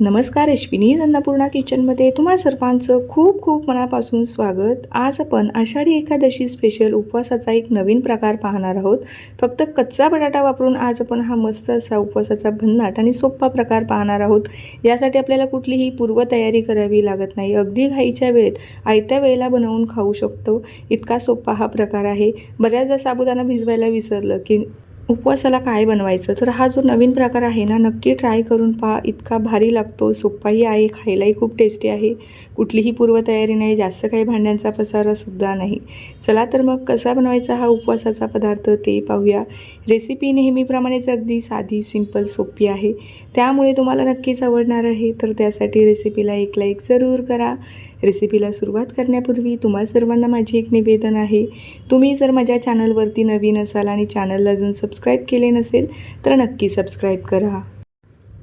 नमस्कार अश्विनीज अन्नपूर्णा किचनमध्ये तुम्हा सर्वांचं खूप खूप मनापासून स्वागत. आज आपण आषाढी एकादशी स्पेशल उपवासाचा एक नवीन प्रकार पाहणार आहोत. फक्त कच्चा बटाटा वापरून आज आपण हा मस्त असा उपवासाचा भन्नाट आणि सोप्पा प्रकार पाहणार आहोत. यासाठी आपल्याला कुठलीही पूर्वतयारी करावी लागत नाही. अगदी घाईच्या वेळेत आयत्या वेळेला बनवून खाऊ शकतो. इतका सोप्पा हा प्रकार आहे. बऱ्याचदा साबुदाणा भिजवायला विसरलं की उपवासाला काय बनवायचं? तर हा जो नवीन प्रकार आहे ना नक्की ट्राय करून पहा. इतका भारी लागतो. सोप्पाही आहे. खायलाही खूप टेस्टी आहे. कुठलीही पूर्वतयारी नाही. जास्त काही भांड्यांचा पसारासुद्धा नाही. चला तर मग कसा बनवायचा हा उपवासाचा पदार्थ ते पाहूया. रेसिपी नेहमीप्रमाणेच अगदी साधी सिंपल सोपी आहे. त्यामुळे तुम्हाला नक्कीच आवडणार आहे. तर त्यासाठी रेसिपीला एक लाईक जरूर करा. रेसिपीला सुरुवात करण्यापूर्वी तुम्हा सर्वांना माझी एक निवेदन आहे. तुम्ही जर माझ्या चॅनलवरती नवीन असाल आणि चॅनलला अजून सबस्क्राईब केले नसेल तर नक्की सबस्क्राईब करा.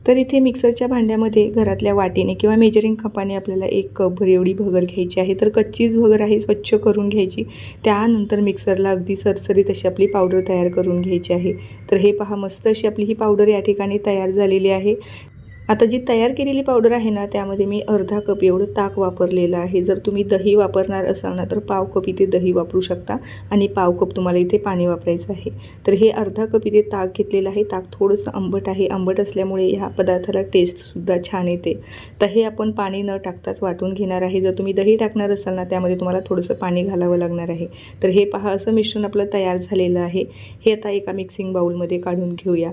तर इथे मिक्सरच्या भांड्यामध्ये घरातल्या वाटीने किंवा मेजरिंग कपाने आपल्याला एक कपभर एवढी भगर घ्यायची आहे. तर कच्चीच भगर आहे स्वच्छ करून घ्यायची. त्यानंतर मिक्सरला अगदी सरसरीत अशी आपली पावडर तयार करून घ्यायची आहे. तर हे पहा मस्त अशी आपली ही पावडर या ठिकाणी तयार झालेली आहे. आता जी तयार केलेली पावडर आहे ना त्यामध्ये मी अर्धा कप एवढं ताक वापरलेलं आहे. जर तुम्ही दही वापरणार असाल ना तर पाव कप इथे दही वापरू शकता आणि पाव कप तुम्हाला इथे पाणी वापरायचं आहे. तर हे अर्धा कप इथे ताक घेतलेलं आहे. ताक थोडंसं आंबट आहे. आंबट असल्यामुळे ह्या पदार्थाला टेस्टसुद्धा छान येते. तर हे आपण पाणी न टाकताच वाटून घेणार आहे. जर तुम्ही दही टाकणार असाल ना त्यामध्ये तुम्हाला थोडंसं पाणी घालावं लागणार आहे. तर हे पहा असं मिश्रण आपलं तयार झालेलं आहे. हे आता एका मिक्सिंग बाऊलमध्ये काढून घेऊया.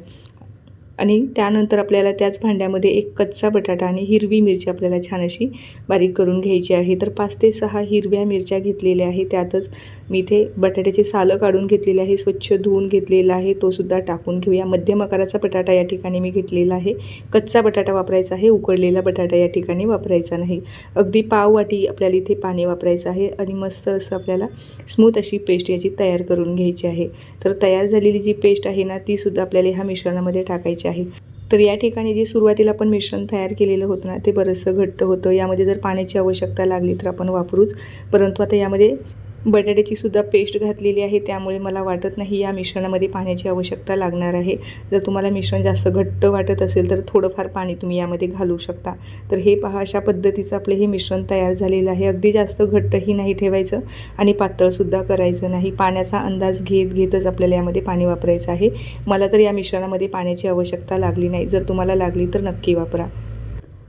आणि त्यानंतर आपल्याला त्याच भांड्यामध्ये एक कच्चा बटाटा आणि हिरवी मिरची आपल्याला छान अशी बारीक करून घ्यायची आहे. तर पाच ते सहा हिरव्या मिरच्या घेतलेल्या आहे त्यातच मी इथे बटाट्याचे सालं काढून घेतलेले आहे स्वच्छ धुवून घेतलेला आहे. तो सुद्धा टाकून घेऊया. मध्यम आकाराचा बटाटा या ठिकाणी मी घेतलेला आहे. कच्चा बटाटा वापरायचा आहे. उकडलेला बटाटा या ठिकाणी वापरायचा नाही. अगदी पाव वाटी आपल्याला इथे पाणी वापरायचं आहे आणि मस्त असं आपल्याला स्मूथ अशी पेस्ट याची तयार करून घ्यायची आहे. तर तयार झालेली जी पेस्ट आहे ना तीसुद्धा आपल्याला ह्या मिश्रणामध्ये टाकायची आहे तर या ठिकाणी जे सुरुवातीला आपण मिश्रण तयार केलेलं होतं ना ते बरंचसं घट्ट होतं. यामध्ये जर पाण्याची आवश्यकता लागली तर आपण वापरूच. परंतु आता यामध्ये बटाट्याची सुद्धा पेस्ट घातलेली आहे त्यामुळे मला वाटत नाही या मिश्रणामध्ये पाण्याची आवश्यकता लागणार आहे. जर तुम्हाला मिश्रण जास्त घट्ट वाटत असेल तर थोडंफार पाणी तुम्ही यामध्ये घालू शकता. तर हे पहा अशा पद्धतीचं आपलं हे मिश्रण तयार झालेलं आहे. अगदी जास्त घट्टही नाही ठेवायचं आणि पातळसुद्धा करायचं नाही. पाण्याचा अंदाज घेत घेतच आपल्याला यामध्ये पाणी वापरायचं आहे. मला तर या मिश्रणामध्ये पाण्याची आवश्यकता लागली नाही. जर तुम्हाला लागली तर नक्की वापरा.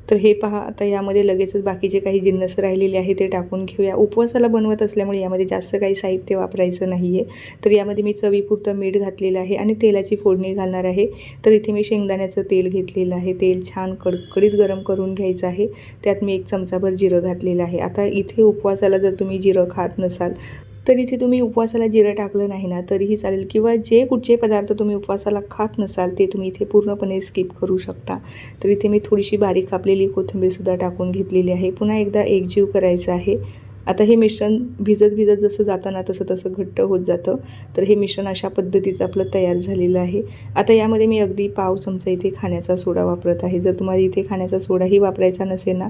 तर हे पहा आता यामध्ये लगेचच बाकीचे काही जिन्नस राहिलेले आहे ते टाकून घेऊया. उपवासाला बनवत असल्यामुळे यामध्ये जास्त काही साहित्य वापरायचं नाही आहे तर यामध्ये मी चवीपुरतं मीठ घातलेलं आहे आणि तेलाची फोडणी घालणार आहे. तर इथे मी शेंगदाण्याचं तेल घेतलेलं आहे. तेल छान कडकडीत गरम करून घ्यायचं आहे. त्यात मी एक चमचाभर जिरं घातलेलं आहे. आता इथे उपवासाला जर तुम्ही जिरं खात नसाल तर इथे तुम्ही उपवासाला जिरं टाकलं नाही ना तरीही चालेल. किंवा जे कुठचे पदार्थ तुम्ही उपवासाला खात नसाल ते तुम्ही इथे पूर्णपणे स्किप करू शकता. तर इथे मी थोडीशी बारीक कापलेली कोथिंबीरसुद्धा टाकून घेतलेली आहे. पुन्हा एकदा एकजीव करायचं आहे. आता हे मिश्रण भिजत भिजत जसं जाताना तसं तसं घट्ट होत जातं. तर हे मिश्रण अशा पद्धतीचं आपलं तयार झालेलं आहे. आता यामध्ये मी अगदी पाव चमचा इथे खाण्याचा सोडा वापरत आहे. जर तुम्हाला इथे खाण्याचा सोडाही वापरायचा नसेल ना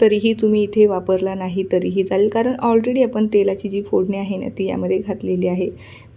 तरीही तुम्ही इथे वापरला नाही तरीही चालेल. कारण ऑलरेडी आपण तेलाची जी फोडणी आहे ना ती यामध्ये घातलेली आहे.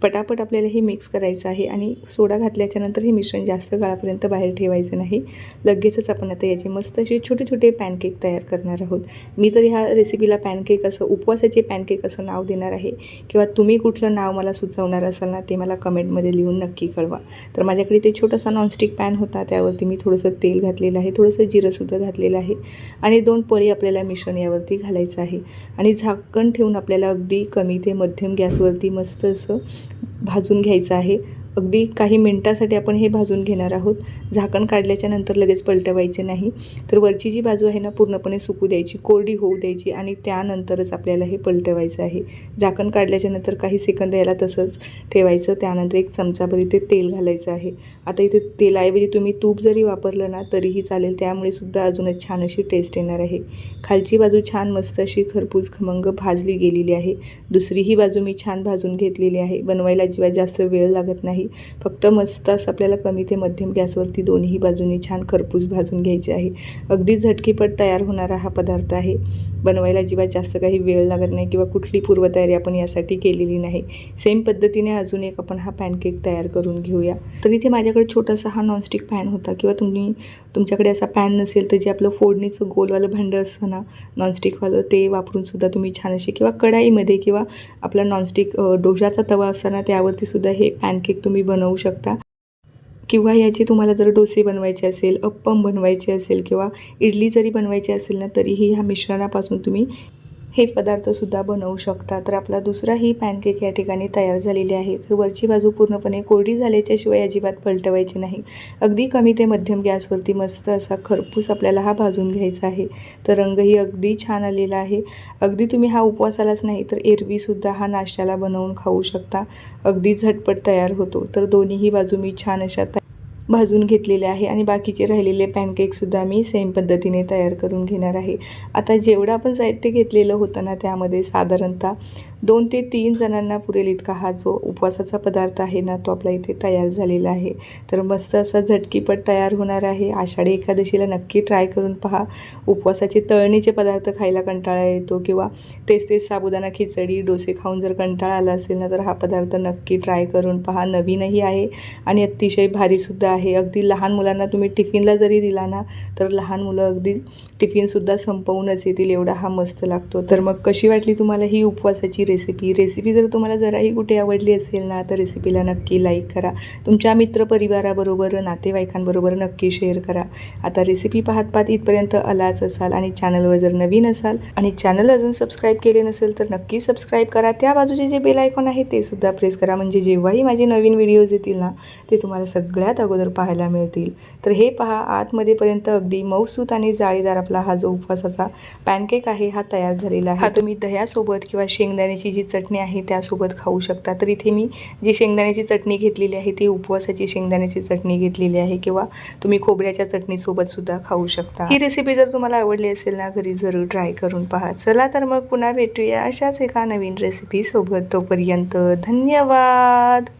पटापट आपल्याला हे मिक्स करायचं आहे आणि सोडा घातल्याच्यानंतर हे मिश्रण जास्त काळापर्यंत बाहेर ठेवायचं नाही. लगेचच आपण आता याचे मस्त असे छोटे छोटे पॅनकेक तयार करणार आहोत. मी तर ह्या रेसिपीला पॅनकेक असं उपवासाचे पॅनकेक असं नाव देणार आहे. किंवा तुम्ही कुठलं नाव मला सुचवणार असाल ना ते मला कमेंटमध्ये लिहून नक्की कळवा. तर माझ्याकडे ते छोटासा नॉनस्टिक पॅन होता त्यावरती मी थोडंसं तेल घातलेलं आहे थोडंसं जिरंसुद्धा घातलेलं आहे. आणि दोन पळी आपल्याला मिश्रण यावरती घालायचं आहे. आणि झाकण ठेवून आपल्याला अगदी कमी ते मध्यम गॅसवरती मस्त असं भाजून घ्यायचं आहे. अगदी काही मिनटासाठी आपण हे भाजून घेणार आहोत. झाकण काढल्याच्या नंतर लगेच पलटवायचे नाही. तर वरची जी बाजू आहे ना पूर्णपणे सुकू द्यायची कोरडी होऊ द्यायची आणि त्यानंतरच आपल्याला हे पलटवायचं आहे. झाकण काढल्याच्या नंतर काही सेकंद याला तसंच ठेवायचं. त्यानंतर एक चमचाभर इथे तेल घालायचं आहे. आता इथे तेलाऐवजी तुम्ही तूप जरी वापरलं ना तरीही चालेल. त्यामुळे सुद्धा अजूनच छान अशी टेस्ट येणार आहे. खालची बाजू छान मस्त अशी खरपूस खमंग भाजली गेलेली आहे. दुसरीही बाजू मी छान भाजून घेतलेली आहे. बनवायला अजिबात जास्त वेळ लागत नाही. फक्त मस्त असं आपल्याला कमी ते मध्यम गॅसवरती दोन्ही बाजूनी छान खरपूस भाजून घ्यायचे आहे. अगदी झटकीपट तयार होणारा हा पदार्थ आहे. बनवायला अजिबात जास्त काही वेळ लागत नाही किंवा कुठली पूर्वतयारी आपण यासाठी केलेली नाही. सेम पद्धतीने अजून एक आपण हा पॅनकेक तयार करून घेऊया. तर इथे माझ्याकडे छोटासा हा नॉनस्टिक पॅन होता किंवा तुम्ही तुमच्याकडे असा पॅन नसेल तर जे आपलं फोडणीचं गोलवालं भांडं असतं ना नॉनस्टिकवालं ते वापरून सुद्धा तुम्ही छान असे किंवा कढाईमध्ये किंवा आपला नॉनस्टिक डोशाचा तवा असताना त्यावरती सुद्धा हे पॅनकेक तुम्ही बनवू शकता. किंवा याचे तुम्हाला जर डोसे बनवायचे असेल अप्पम बनवायचे असेल किंवा इडली जरी बनवायची असेल ना तरीही ह्या मिश्रणापासून तुम्ही हे पदार्थसुद्धा बनवू शकता. तर आपला दुसराही पॅनकेक या ठिकाणी तयार झालेली आहे. तर वरची बाजू पूर्णपणे कोरडी झाल्याच्याशिवाय अजिबात पलटवायची नाही. अगदी कमी ते मध्यम गॅसवरती मस्त असा खरपूस आपल्याला हा भाजून घ्यायचा आहे. तर रंगही अगदी छान आलेला आहे. अगदी तुम्ही हा उपवासालाच नाही तर एरवीसुद्धा हा नाश्त्याला बनवून खाऊ शकता. अगदी झटपट तयार होतो. तर दोन्हीही बाजू मी छान अशा भाजून घेतलेले आहे आणि बाकीचे राहिलेले पॅनकेकसुद्धा मी सेम पद्धतीने तयार करून घेणार आहे. आता जेवढं आपण साहित्य घेतलेलं होतं ना त्यामध्ये साधारणतः दोन ते तीन जणांना पुरेल इतका हा जो उपवासाचा पदार्थ आहे ना तो आपला इथे तयार झालेला आहे. तर मस्त असा झटकीपट तयार होणार आहे. आषाढी एकादशीला नक्की ट्राय करून पहा. उपवासाचे तळणीचे पदार्थ खायला कंटाळा येतो किंवा तेच तेच साबुदाणा खिचडी डोसे खाऊन जर कंटाळा आला असेल ना तर हा पदार्थ नक्की ट्राय करून पहा. नवीनही आहे आणि अतिशय भारीसुद्धा आहे. अगदी लहान मुलांना तुम्ही टिफिनला जरी दिला ना तर लहान मुलं अगदी टिफिनसुद्धा संपवूनच येतील. एवढा हा मस्त लागतो. तर मग कशी वाटली तुम्हाला ही उपवासाची रेसिपी रेसिपी जर तुम्हाला जराही कुठे आवडली असेल ना तर रेसिपीला नक्की लाईक करा. तुमच्या मित्रपरिवाराबरोबर नातेवाईकांबरोबर नक्की शेअर करा. आता रेसिपी पाहत पाहत इथपर्यंत आलाच असाल आणि चॅनलवर जर नवीन असाल आणि चॅनल अजून सबस्क्राईब केले नसेल तर नक्की सबस्क्राईब करा. त्या बाजूचे जे बेल आयकॉन आहे ते सुद्धा प्रेस करा. म्हणजे जेव्हाही माझे नवीन व्हिडिओज येतील ना ते तुम्हाला सगळ्यात अगोदर पाहायला मिळतील. तर हे पहा आतमध्येपर्यंत अगदी मऊसूत आणि जाळीदार आपला हा जो उपवासाचा पॅनकेक आहे हा तयार झालेला आहे. हा तुम्ही दह्यासोबत किंवा शेंगदाण्याची जी चटणी आहे त्यासोबत खाऊ शकता. तर इथे मी जी शेंगदाण्याची चटणी घेतलेली आहे ती उपवासाची शेंगदाण्याची चटणी घेतलेली आहे किंवा तुम्ही खोबऱ्याच्या चटणीसोबत सुद्धा खाऊ शकता. ही रेसिपी जर तुम्हाला आवडली असेल ना घरी जरूर ट्राय करून पहा. चला तर मग पुन्हा भेटूया अशाच एका नवीन रेसिपीसोबत तोपर्यंत धन्यवाद!